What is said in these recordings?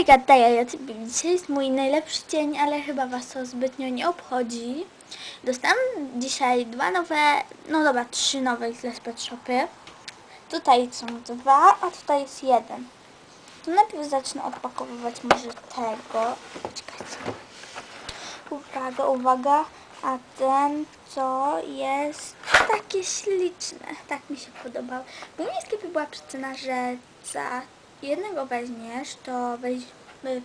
Hej Gadaja, ja dzisiaj jest mój najlepszy dzień, ale chyba was to zbytnio nie obchodzi. Dostałam dzisiaj dwa nowe, no dobra, trzy nowe z Pet Shopy. Tutaj są dwa, a tutaj jest jeden. To najpierw zacznę odpakowywać może tego. Czekajcie. Uwaga, uwaga. A ten to jest takie śliczne. Tak mi się podobało. Bo mnie sklepie była przecena, że za jednego weźmiesz, to weź, y,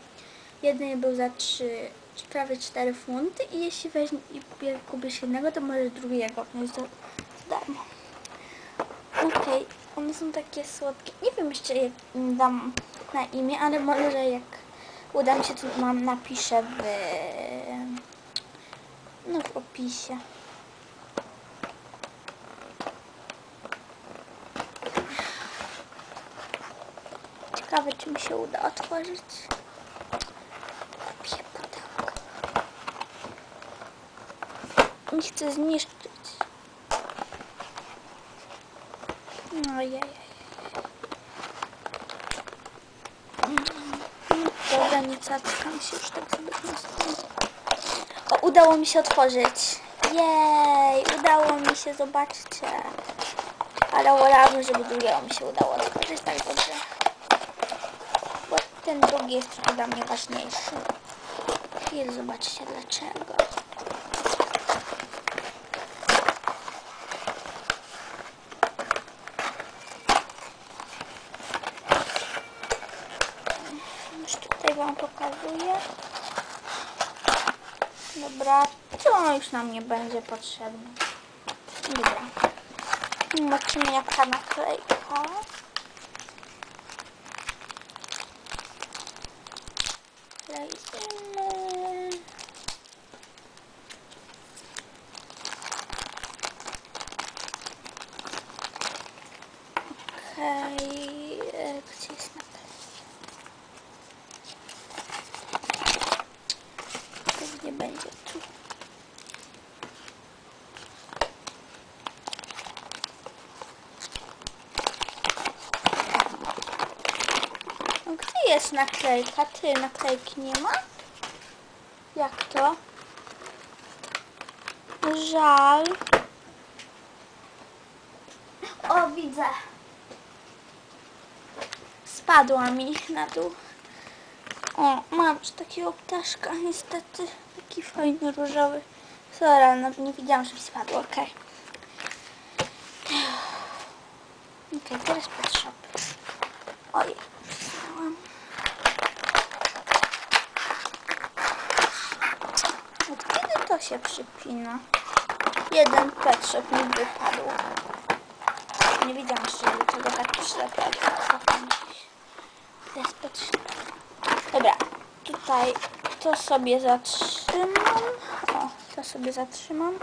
jeden był za 3, prawie 4 funty i jeśli weźmie i kupisz jednego, to możesz drugiego wziąć za za darmo. Okej, one są takie słodkie. Nie wiem jeszcze jak im dam na imię, ale może jak uda mi się, to mam napiszę w, no, w opisie. Ciekawe, czy mi się uda otworzyć. Kupię pudełko. Nie chcę zniszczyć. No jaj. Dobra, nie cackam się już tak tym. O, udało mi się otworzyć. Jej, udało mi się, zobaczcie. Ale wolałabym, żeby drugiego mi się udało otworzyć tak dobrze. Ten drugi jest trochę dla mnie ważniejszy. I zobaczcie dlaczego. Już tutaj Wam pokazuję. Dobra, to już nam nie będzie potrzebne. Dobra. Zobaczymy jaka naklejka. Klejmy. Okej, e, gdzie jest naklejka? Pewnie będzie tu. Gdzie jest naklejka? Ty, naklejki nie ma? Jak to? Żal. O, widzę. Spadła mi na dół. O, mam już takiego ptaszka, niestety. Taki fajny, różowy. Sorry, no, nie widziałam, że mi spadło, okej. Okej, teraz Pet Shop. Ojej, to się przypina? Jeden Pet Shop mi wypadł. Nie widziałam, że tego tak przylepiać. Teraz. Dobra, tutaj to sobie zatrzymam. O, to sobie zatrzymam.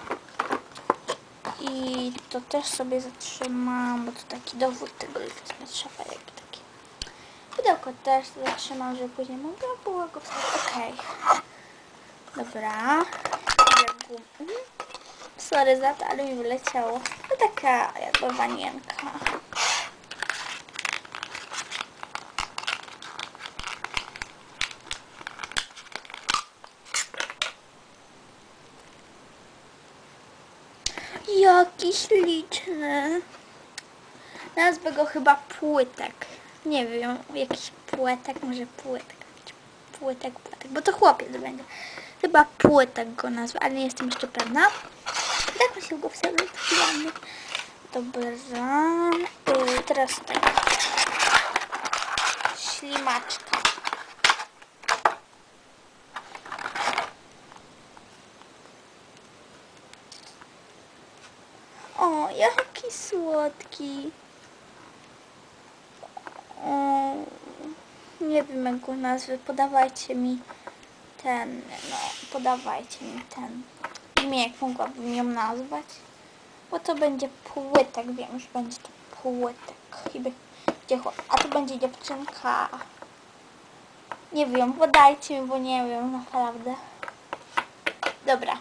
I to też sobie zatrzymam, bo to taki dowód tego Pet Shopa jakby taki. Pudełko też zatrzymam, żeby później mogła było go wsadzić. Okej. Dobra. Ile gum- mhm. Sorry za to, ale mi wyleciało. No taka jakby wanienka. Jaki śliczny. Nazwę go chyba płytek. Nie wiem, jakiś płytek, może płytek. Płytek, płytek, bo to chłopiec będzie. Chyba płytek go nazwę, ale nie jestem jeszcze pewna. Tak się go taki ładny. Dobra. Yy, teraz tak. Ślimaczka. O, jaki słodki. O, nie wiem jak go nazwę. Podawajcie mi ten, no, podawajcie mi ten imię, jak mogłabym ją nazwać. Bo to będzie płytek, wiem, że będzie to płytek. I będzie A to będzie dziewczynka. Nie wiem, podajcie mi, bo nie wiem, naprawdę. Dobra.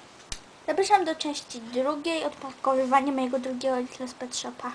Zapraszam do części drugiej, odpakowywania mojego drugiego Little Pet Shopa.